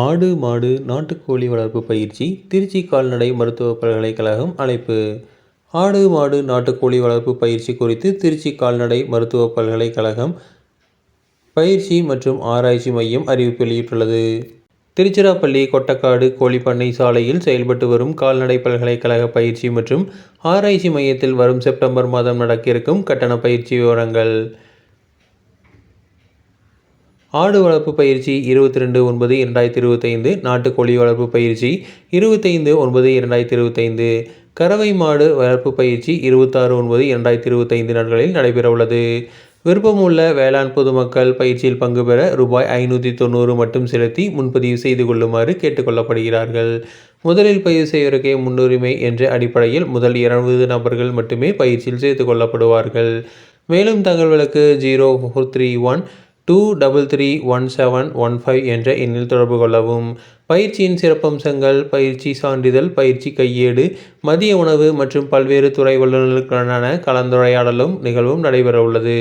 ஆடு மாடு நாட்டுக்கோழி வளர்ப்பு பயிற்சி திருச்சி கால்நடை மருத்துவ பல்கலைக்கழகம் அழைப்பு. ஆடு மாடு நாட்டுக்கோழி வளர்ப்பு பயிற்சி குறித்து திருச்சி கால்நடை மருத்துவ பல்கலைக்கழகம் பயிற்சி மற்றும் ஆராய்ச்சி மையம் அறிவிப்பு வெளியிட்டுள்ளது. திருச்சிராப்பள்ளி கொட்டக்காடு கோழிப்பண்ணை சாலையில் செயல்பட்டு வரும் கால்நடை பல்கலைக்கழக பயிற்சி மற்றும் ஆராய்ச்சி மையத்தில் வரும் செப்டம்பர் மாதம் நடக்க இருக்கும் கட்டண பயிற்சி விவரங்கள். ஆடு வளர்ப்பு பயிற்சி இருபத்தி ரெண்டு ஒன்பது இரண்டாயிரத்தி இருபத்தைந்து நாட்டுக்கோழி வளர்ப்பு பயிற்சி இருபத்தைந்து ஒன்பது இரண்டாயிரத்தி இருபத்தைந்து கறவை மாடு வளர்ப்பு பயிற்சி இருபத்தாறு ஒன்பது இரண்டாயிரத்தி இருபத்தைந்து நாட்களில் நடைபெறவுள்ளது. விருப்பமுள்ள வேளாண் பொதுமக்கள் பயிற்சியில் பங்கு பெற ரூபாய் ஐநூற்றி தொண்ணூறு மட்டும் செலுத்தி முன்பதிவு செய்து கொள்ளுமாறு கேட்டுக்கொள்ளப்படுகிறார்கள். முதலில் பதிவு செய்வதற்கே முன்னுரிமை என்ற அடிப்படையில் முதல் இருபது நபர்கள் மட்டுமே பயிற்சியில் சேர்த்து கொள்ளப்படுவார்கள். மேலும் தகவல்களுக்கு zero four three one two double three one seven one five என்ற எண்ணில் தொடர்பு கொள்ளவும். பயிற்சியின் சிறப்பம்சங்கள் பயிற்சி சான்றிதழ் பயிற்சி கையேடு மதிய உணவு மற்றும் பல்வேறு துறை வல்லுநர்களுடனான கலந்துரையாடலும் நிகழ்வும் நடைபெறவுள்ளது.